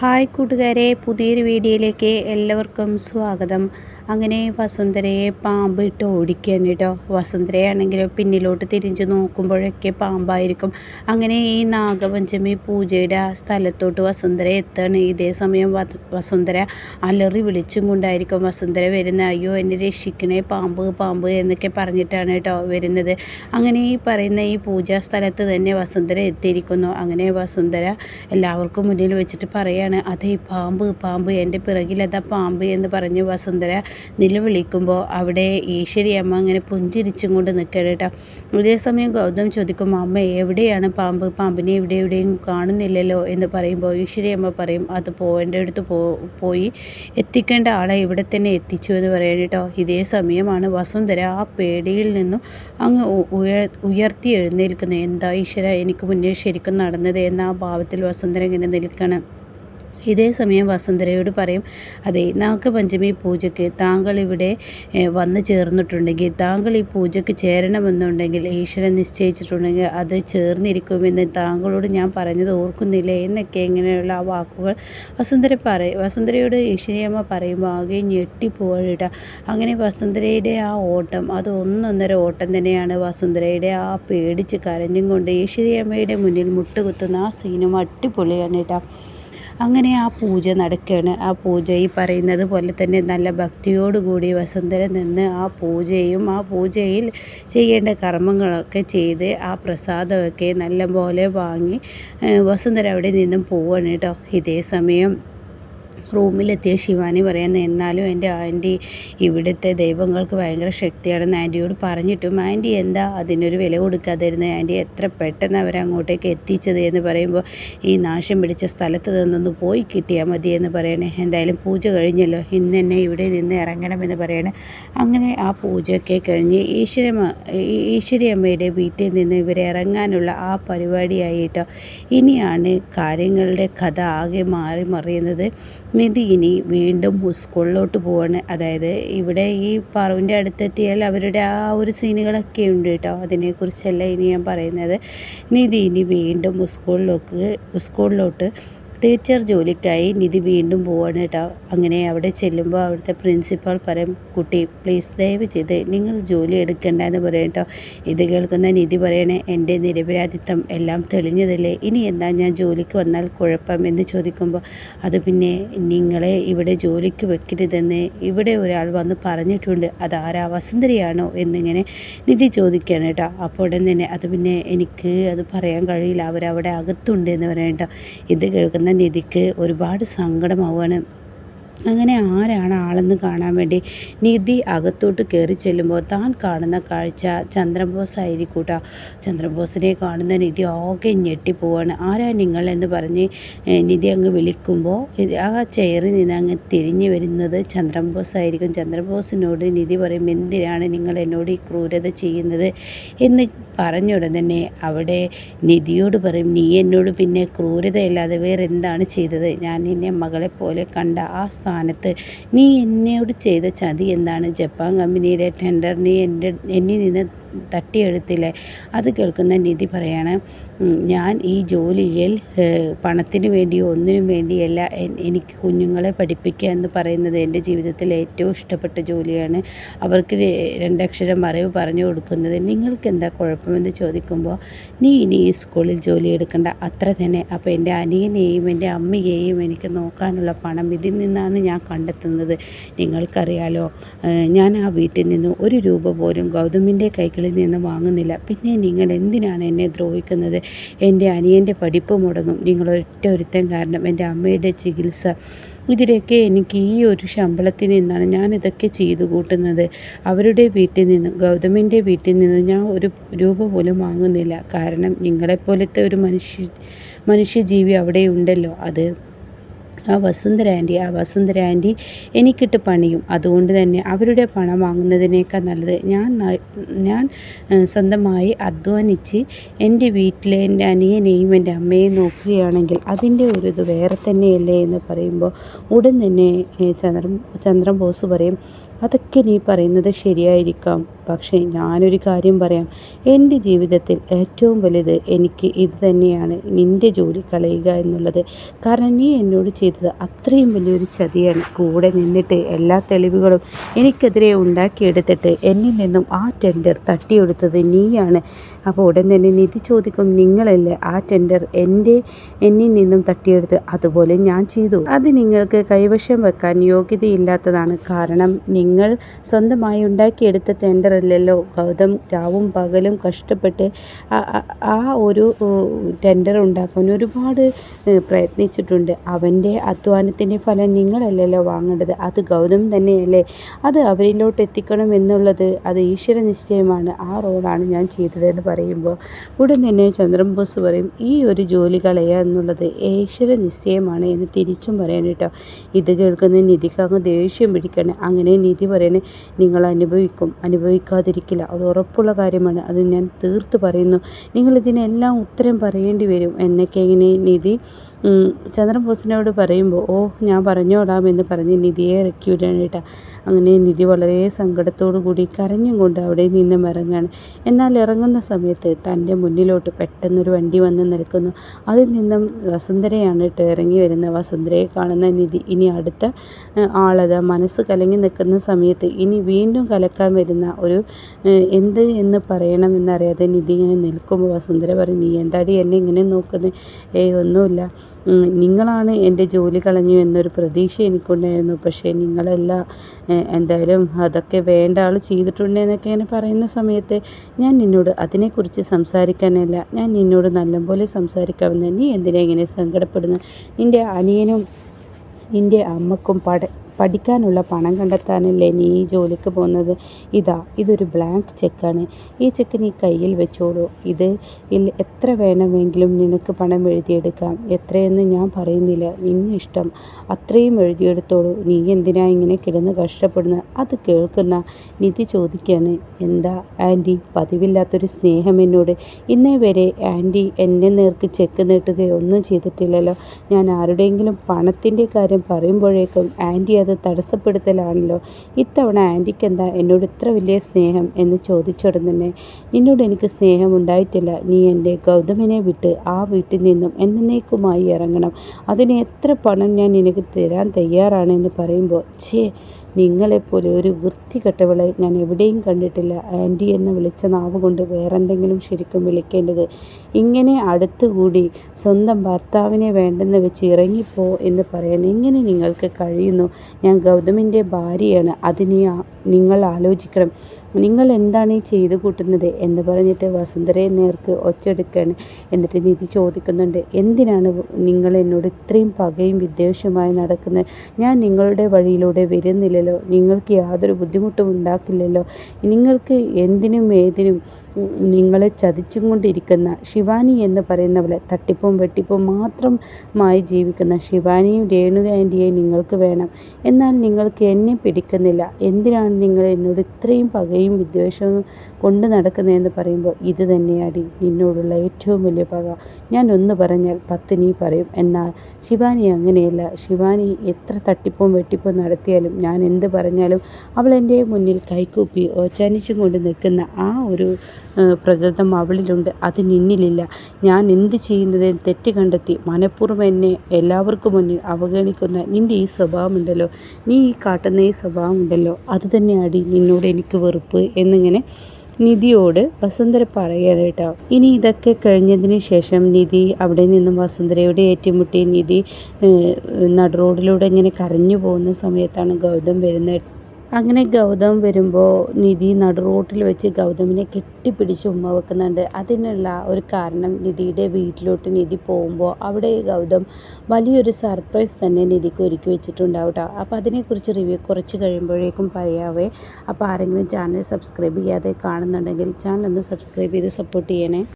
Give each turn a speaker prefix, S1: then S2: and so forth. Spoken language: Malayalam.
S1: ഹായ് കൂട്ടുകാരെ പുതിയൊരു വീഡിയോയിലേക്ക് എല്ലാവർക്കും സ്വാഗതം. അങ്ങനെ വസുന്ധരയെ പാമ്പ് ഇട്ട് ഓടിക്കാൻ കേട്ടോ. വസുന്ധരയാണെങ്കിൽ പിന്നിലോട്ട് തിരിഞ്ഞ് നോക്കുമ്പോഴൊക്കെ പാമ്പായിരിക്കും. അങ്ങനെ ഈ നാഗപഞ്ചമി പൂജയുടെ ആ സ്ഥലത്തോട്ട് വസുന്ധര എത്താണ് ഇതേ സമയം വസുന്ധര അലറി വിളിച്ചും കൊണ്ടായിരിക്കും. വസുന്ധര വരുന്നത് അയ്യോ എന്നെ രക്ഷിക്കണേ പാമ്പ് പാമ്പ് എന്നൊക്കെ പറഞ്ഞിട്ടാണ് കേട്ടോ വരുന്നത്. അങ്ങനെ ഈ പറയുന്ന ഈ പൂജാ സ്ഥലത്ത് തന്നെ വസുന്ധര എത്തിയിരിക്കുന്നു. അങ്ങനെ വസുന്ധര എല്ലാവർക്കും മുന്നിൽ വെച്ചിട്ട് പറയുകയാണ് പറയുകയാണ് അതേ പാമ്പ് പാമ്പ് എന്റെ പിറകിലതാ പാമ്പ് എന്ന് പറഞ്ഞ് വസുന്ധര നിലവിളിക്കുമ്പോൾ അവിടെ ഈശ്വരി അമ്മ അങ്ങനെ പുഞ്ചിരിച്ചും കൊണ്ട് നിൽക്കണം കേട്ടോ. അതേസമയം ഗൗതം ചോദിക്കും അമ്മ എവിടെയാണ് പാമ്പ്? പാമ്പിനെ എവിടെ എവിടെയും കാണുന്നില്ലല്ലോ എന്ന് പറയുമ്പോൾ ഈശ്വരി അമ്മ പറയും അത് പോകേണ്ട അടുത്ത് പോ പോയി എത്തിക്കേണ്ട ആളെ ഇവിടെ തന്നെ എത്തിച്ചു എന്ന് പറയണം കേട്ടോ. ഇതേ സമയമാണ് വസുന്ധര ആ പേടിയിൽ നിന്നും അങ്ങ് ഉയർ ഉയർത്തി എഴുന്നേൽക്കുന്നത്. എന്താ ഈശ്വര എനിക്ക് മുന്നേ ശരിക്കും നടന്നത്? എന്ന ആ ഭാവത്തിൽ വസുന്ധര ഇങ്ങനെ നിൽക്കണം ഇതേ സമയം വസുന്ധരയോട് പറയും അതെ നാഗപഞ്ചമി പൂജയ്ക്ക് താങ്കൾ ഇവിടെ വന്നു ചേർന്നിട്ടുണ്ടെങ്കിൽ താങ്കൾ ഈ പൂജയ്ക്ക് ചേരണമെന്നുണ്ടെങ്കിൽ ഈശ്വരൻ നിശ്ചയിച്ചിട്ടുണ്ടെങ്കിൽ അത് ചേർന്നിരിക്കുമെന്ന് താങ്കളോട് ഞാൻ പറഞ്ഞത് ഓർക്കുന്നില്ലേ? എന്നൊക്കെ ഇങ്ങനെയുള്ള ആ വാക്കുകൾ വസുന്ധര പറയും വസുന്ധരയോട് ഈശ്വരിയമ്മ പറയുമ്പോൾ ആകെ ഞെട്ടിപ്പോഴിട്ട അങ്ങനെ വസുന്ധരയുടെ ആ ഓട്ടം അത് ഒന്നൊന്നര ഓട്ടം തന്നെയാണ് വസുന്ധരയുടെ ആ പേടിച്ച് കരഞ്ഞും കൊണ്ട് ഈശ്വരിയമ്മയുടെ മുന്നിൽ മുട്ടുകുത്തുന്ന ആ സീനും അടിപൊളിയാണ് കേട്ടോ അങ്ങനെ ആ പൂജ നടക്കുകയാണ് ആ പൂജ ഈ പറയുന്നത് പോലെ തന്നെ നല്ല ഭക്തിയോടുകൂടി വസുന്ധര നിന്ന് ആ പൂജയും ആ പൂജയിൽ ചെയ്യേണ്ട കർമ്മങ്ങളൊക്കെ ചെയ്ത് ആ പ്രസാദമൊക്കെ നല്ല പോലെ വാങ്ങി വസുന്ധര അവിടെ നിന്നും പോവുകയാണ് കേട്ടോ ഇതേ സമയം റൂമിലെത്തിയ ശിവാനി പറയുന്നു എന്നാലും എന്റെ ആന്റി ഇവിടുത്തെ ദൈവങ്ങൾക്ക് ഭയങ്കര ശക്തിയാണെന്ന് ആന്റിയോട് പറഞ്ഞിട്ടും ആന്റി എന്താ അതിനൊരു വില കൊടുക്കാതിരുന്നത് ആന്റി എത്ര പെട്ടെന്ന് അവരങ്ങോട്ടേക്ക് എത്തിച്ചത്? എന്ന് പറയുമ്പോൾ ഈ നാശം പിടിച്ച സ്ഥലത്ത് നിന്നൊന്ന് പോയി കിട്ടിയാൽ മതി എന്ന് പറയണേ. എന്തായാലും പൂജ കഴിഞ്ഞല്ലോ. ഇന്ന് തന്നെ ഇവിടെ നിന്ന് ഇറങ്ങണമെന്ന് പറയണേ. അങ്ങനെ ആ പൂജയൊക്കെ കഴിഞ്ഞ് ഈശ്വരമ്മ ഈശ്വരി അമ്മയുടെ വീട്ടിൽ നിന്ന് ഇവരെ ഇറങ്ങാനുള്ള ആ പരിപാടിയായിട്ടോ ഇനിയാണ് കാര്യങ്ങളുടെ കഥ ആകെ മാറി മറിയുന്നത്. നിധി ഇനി വീണ്ടും സ്കൂളിലോട്ട് പോവാണ്. അതായത് ഇവിടെ ഈ പറവിന്റെ അടുത്തെത്തിയാൽ അവരുടെ ആ ഒരു സീനുകളൊക്കെ ഉണ്ട് കേട്ടോ. അതിനെക്കുറിച്ചല്ല ഇനി ഞാൻ പറയുന്നത്. നിധി ഇനി വീണ്ടും സ്കൂളിലേക്ക് സ്കൂളിലോട്ട് ടീച്ചർ ജോലിക്കായി നിധി വീണ്ടും പോവാണ് കേട്ടോ അങ്ങനെ അവിടെ ചെല്ലുമ്പോൾ അവിടുത്തെ പ്രിൻസിപ്പാൾ പറയും കുട്ടി പ്ലീസ് ദയവ് ചെയ്ത് നിങ്ങൾ ജോലി എടുക്കേണ്ട എന്ന് പറയും കേട്ടോ ഇത് കേൾക്കുന്ന നിധി പറയണേ എന്റെ നിരപരാധിത്വം എല്ലാം തെളിഞ്ഞതല്ലേ? ഇനി എന്താ ഞാൻ ജോലിക്ക് വന്നാൽ കുഴപ്പം? എന്ന് ചോദിക്കുമ്പോൾ അത് പിന്നെ നിങ്ങളെ ഇവിടെ ജോലിക്ക് വെക്കരുതെന്ന് ഇവിടെ ഒരാൾ വന്ന് പറഞ്ഞിട്ടുണ്ട്. അത് ആരാ? വസുന്ധരിയാണോ? എന്നിങ്ങനെ നിധി ചോദിക്കുകയാണ് കേട്ടോ അപ്പോൾ ഉടൻ തന്നെ അത് പിന്നെ എനിക്ക് അത് പറയാൻ കഴിയില്ല. അവരവിടെ അകത്തുണ്ട് എന്ന് പറയട്ടോ ഇത് കേൾക്കുന്ന നിധിക്ക് ഒരുപാട് സങ്കടമാവുകയാണ് അങ്ങനെ ആരാണ് ആളെന്ന് കാണാൻ വേണ്ടി നിധി അകത്തോട്ട് കയറി ചെല്ലുമ്പോൾ താൻ കാണുന്ന കാഴ്ച ചന്ദ്രബോസ് ആയിരിക്കൂട്ട. ചന്ദ്രബോസിനെ കാണുന്ന നിധി ആകെ ഞെട്ടിപ്പോവാണ് ആരാ നിങ്ങൾ? എന്ന് പറഞ്ഞ് നിധി അങ്ങ് വിളിക്കുമ്പോൾ ആ ചെയറിൽ നിന്ന് അങ്ങ് തിരിഞ്ഞു വരുന്നത് ചന്ദ്രബോസ് ആയിരിക്കും. ചന്ദ്രബോസിനോട് നിധി പറയും എന്തിനാണ് നിങ്ങൾ എന്നോട് ഈ ക്രൂരത ചെയ്യുന്നത്? എന്ന് പറഞ്ഞുടൻ തന്നെ അവിടെ നിധിയോട് പറയും നീ എന്നോട് പിന്നെ ക്രൂരതയല്ലാതെ വേറെ എന്താണ് ചെയ്തത്? ഞാൻ നിന്നെ മകളെ പോലെ കണ്ട ആ സ്ഥാനത്ത് നീ എന്നോട് ചെയ്ത ചതി എന്താണ്? ജപ്പാൻ കമ്പനിയുടെ ടെൻഡർ നീ എന്റെ എന്നിൽ നിന്ന് തട്ടിയെടുത്തില്ലേ? അത് കേൾക്കുന്ന നിധി പറയാണ് ഞാൻ ഈ ജോലിയിൽ പണത്തിന് വേണ്ടിയോ ഒന്നിനും വേണ്ടിയല്ല എനിക്ക് കുഞ്ഞുങ്ങളെ പഠിപ്പിക്കുക എന്ന് പറയുന്നത് എന്റെ ജീവിതത്തിൽ ഏറ്റവും ഇഷ്ടപ്പെട്ട ജോലിയാണ്. അവർക്ക് രണ്ടക്ഷരം അറിവ് പറഞ്ഞു കൊടുക്കുന്നത്. നിങ്ങൾക്ക് എന്താ കുഴപ്പമെന്ന് ചോദിക്കുമ്പോൾ നീ ഇനി ഈ സ്കൂളിൽ ജോലി എടുക്കണ്ട. അത്ര തന്നെ. അപ്പോൾ എന്റെ അനിയനെയും എന്റെ അമ്മയെയും എനിക്ക് നോക്കാനുള്ള പണം ഇതിൽ നിന്നാണ് ഞാൻ കണ്ടെത്തുന്നത്. നിങ്ങൾക്കറിയാലോ ഞാൻ ആ വീട്ടിൽ നിന്ന് ഒരു രൂപ പോലും ഗൗതമിന്റെ കൈകളിൽ നിന്ന് വാങ്ങുന്നില്ല. പിന്നെ നിങ്ങൾ എന്തിനാണ് എന്നെ ദ്രോഹിക്കുന്നത്? എന്റെ അനിയന്റെ പഠിപ്പ് മുടങ്ങും. നിങ്ങൾ ഒറ്റ ഒരുത്തൻ കാരണം എന്റെ അമ്മയുടെ ചികിത്സ. ഇതിലൊക്കെ എനിക്ക് ഈ ഒരു ശമ്പളത്തിൽ നിന്നാണ് ഞാൻ ഇതൊക്കെ ചെയ്തു കൂട്ടുന്നത്. അവരുടെ വീട്ടിൽ നിന്നും ഗൗതമിന്റെ വീട്ടിൽ നിന്നും ഞാൻ ഒരു രൂപ പോലും വാങ്ങുന്നില്ല. കാരണം നിങ്ങളെപ്പോലത്തെ ഒരു മനുഷ്യ മനുഷ്യജീവി അവിടെ ഉണ്ടല്ലോ. അത് ആ വസുന്ധര ആന്റി ആ വസുന്ധര ആന്റി എനിക്കിട്ട് പണിയും. അതുകൊണ്ട് തന്നെ അവരുടെ പണം വാങ്ങുന്നതിനേക്കാൾ നല്ലത് ഞാൻ ഞാൻ സ്വന്തമായി അധ്വാനിച്ച് എന്റെ വീട്ടിലെ എന്റെ അനിയനെയും എന്റെ അമ്മയെയും നോക്കുകയാണെങ്കിൽ അതിന്റെ ഒരു ഇത് വേറെ തന്നെയല്ലേ എന്ന് പറയുമ്പോൾ ഉടൻ തന്നെ ചന്ദ്രൻ ചന്ദ്രൻ ബോസ് പറയും അതൊക്കെ നീ പറയുന്നത് ശരിയായിരിക്കാം. പക്ഷേ ഞാനൊരു കാര്യം പറയാം. എന്റെ ജീവിതത്തിൽ ഏറ്റവും വലുത് എനിക്ക് ഇത് തന്നെയാണ്. നിന്റെ ജോലി കളയുക എന്നുള്ളത്. കാരണം നീ എന്നോട് ചെയ്തത് അത്രയും വലിയൊരു ചതിയാണ്. കൂടെ നിന്നിട്ട് എല്ലാ തെളിവുകളും എനിക്കെതിരെ ഉണ്ടാക്കിയെടുത്തിട്ട് എന്നിൽ നിന്നും ആ ടെൻഡർ തട്ടിയെടുത്തത് നീയാണ്. അപ്പോൾ ഉടൻ തന്നെ നിധി ചോദിക്കും നിങ്ങളല്ലേ ആ ടെൻഡർ എന്റെ എന്നിൽ നിന്നും തട്ടിയെടുത്ത് അതുപോലെ ഞാൻ ചെയ്തു? അത് നിങ്ങൾക്ക് കൈവശം വെക്കാൻ യോഗ്യതയില്ലാത്തതാണ്. കാരണം നിങ്ങൾ സ്വന്തമായി ഉണ്ടാക്കിയെടുത്ത ടെൻഡർ അല്ലല്ലോ ഗൗതം രാവും പകലും കഷ്ടപ്പെട്ട് ആ ഒരു ടെൻഡർ ഉണ്ടാക്കാൻ ഒരുപാട് പ്രയത്നിച്ചിട്ടുണ്ട്. അവന്റെ അധ്വാനത്തിന്റെ ഫലം നിങ്ങളല്ലല്ലോ വാങ്ങേണ്ടത്. അത് ഗൗതം തന്നെയല്ലേ. അത് അവരിലോട്ട് എത്തിക്കണം എന്നുള്ളത് അത് ഈശ്വര നിശ്ചയമാണ്. ആ റോളാണ് ഞാൻ ചെയ്തതെന്ന് പറയുമ്പോൾ ഉടൻ തന്നെ ചന്ദ്രബോസ് പറയും ഈ ഒരു ജോലി കളയുക എന്നുള്ളത് ഈശ്വര നിശ്ചയമാണ് എന്ന് തിരിച്ചും പറയാൻ കേട്ടോ. ഇത് കേൾക്കുന്ന നിധിക്ക് അങ്ങ് ദേഷ്യം പിടിക്കണേ. അങ്ങനെ നിധി പറയണേ നിങ്ങൾ അനുഭവിക്കും. അനുഭവിക്കും. അനുഭവിക്കാതിരിക്കില്ല അത് ഉറപ്പുള്ള കാര്യമാണ്. അത് ഞാൻ തീർത്ത് പറയുന്നു. നിങ്ങളിതിനെല്ലാം ഉത്തരം പറയേണ്ടി വരും. എന്നൊക്കെ ഇങ്ങനെ നിധി ചന്ദ്രബോസിനോട് പറയുമ്പോൾ ഓ ഞാൻ പറഞ്ഞോളാം എന്ന് പറഞ്ഞ് നിധിയെ ഇറക്കി വിടാനായിട്ടാണ് അങ്ങനെ നിധി വളരെ സങ്കടത്തോടു കൂടി കരഞ്ഞും കൊണ്ട് അവിടെ നിന്നും ഇറങ്ങുകയാണ് എന്നാൽ ഇറങ്ങുന്ന സമയത്ത് തന്റെ മുന്നിലോട്ട് പെട്ടെന്നൊരു വണ്ടി വന്ന് നിൽക്കുന്നു. അതിൽ നിന്നും വസുന്ധരയാണ് കേട്ടോ ഇറങ്ങി വരുന്ന വസുന്ധരയെ കാണുന്ന നിധി. ഇനി അടുത്ത ആളത് മനസ്സ് കലങ്ങി നിൽക്കുന്ന സമയത്ത് ഇനി വീണ്ടും കലക്കാൻ വരുന്ന ഒരു എന്ത് എന്ന് പറയണമെന്നറിയാതെ നിധി ഇങ്ങനെ നിൽക്കുമ്പോൾ വസുന്ധര പറയും നീ എന്താടി എന്നെ ഇങ്ങനെ നോക്കുന്നത് ഏയ് ഒന്നുമില്ല. നിങ്ങളാണ് എന്റെ ജോലി കളഞ്ഞു എന്നൊരു പ്രതീക്ഷ എനിക്കുണ്ടായിരുന്നു. പക്ഷേ നിങ്ങളെല്ലാം എന്തായാലും അതൊക്കെ വേണ്ട ആൾ ചെയ്തിട്ടുണ്ട് എന്നൊക്കെ പറയുന്ന സമയത്ത് ഞാൻ നിന്നോട് അതിനെക്കുറിച്ച് സംസാരിക്കാനല്ല ഞാൻ നിന്നോട് നല്ലപോലെ സംസാരിക്കാമെന്ന്. നീ എന്തിനാ ഇങ്ങനെ സങ്കടപ്പെടുന്നു? നിന്റെ അനിയനും നിന്റെ അമ്മക്കും പട പഠിക്കാനുള്ള പണം കണ്ടെത്താനല്ലേ നീ ഈ ജോലിക്ക് പോകുന്നത്? ഇതാ ഇതൊരു ബ്ലാങ്ക് ചെക്കാണ് ഈ ചെക്ക് നീ കയ്യിൽ വെച്ചോളൂ. ഇത് എത്ര വേണമെങ്കിലും നിനക്ക് പണം എഴുതിയെടുക്കാം. എത്രയെന്ന് ഞാൻ പറയുന്നില്ല. നിന്നെ ഇഷ്ടം. അത്രയും എഴുതിയെടുത്തോളൂ. നീ എന്തിനാ ഇങ്ങനെ കിടന്ന് കഷ്ടപ്പെടുന്നത്? അത് കേൾക്കുന്ന നിധി ചോദിക്കുകയാണ്. എന്താ ആന്റി? പതിവില്ലാത്തൊരു സ്നേഹം എന്നോട്. ഇന്നേ വരെ ആന്റി എന്നെ നേർക്ക് ചെക്ക് നീട്ടുകയൊന്നും ചെയ്തിട്ടില്ലല്ലോ. ഞാൻ ആരുടെയെങ്കിലും പണത്തിന്റെ കാര്യം പറയുമ്പോഴേക്കും ആന്റി അത് തടസ്സപ്പെടുത്തലാണല്ലോ. ഇത്തവണ ആന്റിക്ക് എന്താ എന്നോട് ഇത്ര വലിയ സ്നേഹം എന്ന് ചോദിച്ചുടൻ തന്നെ നിന്നോട് എനിക്ക് സ്നേഹം ഉണ്ടായിട്ടില്ല. നീ എന്റെ ഗൗതമിനെ വിട്ട് ആ വീട്ടിൽ നിന്നും എന്നേക്കുമായി ഇറങ്ങണം. അതിന് എത്ര പണം ഞാൻ നിനക്ക് തരാൻ തയ്യാറാണ് എന്ന് പറയുമ്പോൾ ഛേ നിങ്ങളെപ്പോലെ ഒരു വൃത്തികെട്ടവളെ ഞാൻ എവിടെയും കണ്ടിട്ടില്ല. ആന്റി എന്ന് വിളിച്ച നാവ് കൊണ്ട് വേറെന്തെങ്കിലും ശരിക്കും വിളിക്കേണ്ടത്. ഇങ്ങനെ അടുത്തുകൂടി സ്വന്തം ഭർത്താവിനെ വേണ്ടെന്ന് വെച്ച് ഇറങ്ങിപ്പോ എന്ന് പറയാൻ എങ്ങനെ നിങ്ങൾക്ക് കഴിയുന്നു? ഞാൻ ഗൗതമിന്റെ ഭാര്യയാണ്. അതിനെ നിങ്ങൾ ആലോചിക്കണം. നിങ്ങൾ എന്താണ് ഈ ചെയ്തു കൂട്ടുന്നത് എന്ന് പറഞ്ഞിട്ട് വസുന്ധരയെ നേർക്ക് ഒച്ചെടുക്കുകയാണ് എന്നിട്ട് നിധി ചോദിക്കുന്നുണ്ട് എന്തിനാണ് നിങ്ങൾ എന്നോട് ഇത്രയും പകയും വിദ്വേഷമായി നടക്കുന്നത്? ഞാൻ നിങ്ങളുടെ വഴിയിലൂടെ വരുന്നില്ലല്ലോ. നിങ്ങൾക്ക് യാതൊരു ബുദ്ധിമുട്ടും ഉണ്ടാക്കില്ലല്ലോ. നിങ്ങൾക്ക് എന്തിനും ഏതിനും നിങ്ങളെ ചതിച്ചും കൊണ്ടിരിക്കുന്ന ശിവാനി എന്ന് പറയുന്നവളെ തട്ടിപ്പും വെട്ടിപ്പും മാത്രമായി ജീവിക്കുന്ന ശിവാനിയും രേണുക ആന്റിയെ നിങ്ങൾക്ക് വേണം. എന്നാൽ നിങ്ങൾക്ക് എന്നെ പിടിക്കുന്നില്ല. എന്തിനാണ് നിങ്ങൾ എന്നോട് ഇത്രയും പകയും വിദ്വേഷവും കൊണ്ട് നടക്കുന്നതെന്ന് പറയുമ്പോൾ ഇത് തന്നെയാടി നിന്നോടുള്ള ഏറ്റവും വലിയ പക. ഞാൻ ഒന്ന് പറഞ്ഞാൽ പത്തിനി പറയും. എന്നാൽ ശിവാനി അങ്ങനെയല്ല. ശിവാനി എത്ര തട്ടിപ്പും വെട്ടിപ്പും നടത്തിയാലും ഞാൻ എന്ത് പറഞ്ഞാലും അവൾ എന്റെ മുന്നിൽ കൈക്കൂപ്പി ഓച്ചാനിച്ചും കൊണ്ട് നിൽക്കുന്ന ആ ഒരു പ്രകൃതം അവളിലുണ്ട്. അത് നിന്നിലില്ല. ഞാൻ എന്ത് ചെയ്യുന്നത്? തെറ്റ് കണ്ടെത്തി. മനഃപൂർവം എന്നെ എല്ലാവർക്കും മുന്നിൽ അവഗണിക്കുന്ന നിന്റെ ഈ സ്വഭാവമുണ്ടല്ലോ. നീ ഈ കാട്ടുന്ന ഈ സ്വഭാവമുണ്ടല്ലോ. അത് തന്നെയാടി നിന്നോട് എനിക്ക് വെറുപ്പ് എന്നിങ്ങനെ നിധിയോട് വസുന്ധര പറയാണ് കേട്ടോ. ഇനി ഇതൊക്കെ കഴിഞ്ഞതിന് ശേഷം നിധി അവിടെ നിന്നും വസുന്ധരയുടെ ഏറ്റുമുട്ടി. നിധി നടുറോഡിലൂടെ ഇങ്ങനെ കരഞ്ഞു പോകുന്ന സമയത്താണ് ഗൗതം വരുന്നത്. അങ്ങനെ ഗൗതം വരുമ്പോൾ നിധി നടുറോട്ടിൽ വെച്ച് ഗൗതമിനെ കെട്ടിപ്പിടിച്ച് ഉമ്മ വെക്കുന്നുണ്ട്. അതിനുള്ള ഒരു കാരണം നിധിയുടെ വീട്ടിലോട്ട് നിധി പോകുമ്പോൾ അവിടെ ഗൗതം വലിയൊരു സർപ്രൈസ് തന്നെ നിധിക്ക് ഒരുക്കി വെച്ചിട്ടുണ്ടാവും കേട്ടോ അപ്പോൾ അതിനെക്കുറിച്ച് റിവ്യൂ കുറച്ച് കഴിയുമ്പോഴേക്കും പറയാവേ. അപ്പോൾ ആരെങ്കിലും ചാനൽ സബ്സ്ക്രൈബ് ചെയ്യാതെ കാണുന്നുണ്ടെങ്കിൽ ചാനൽ ഒന്ന് സബ്സ്ക്രൈബ് ചെയ്ത് സപ്പോർട്ട് ചെയ്യണേ.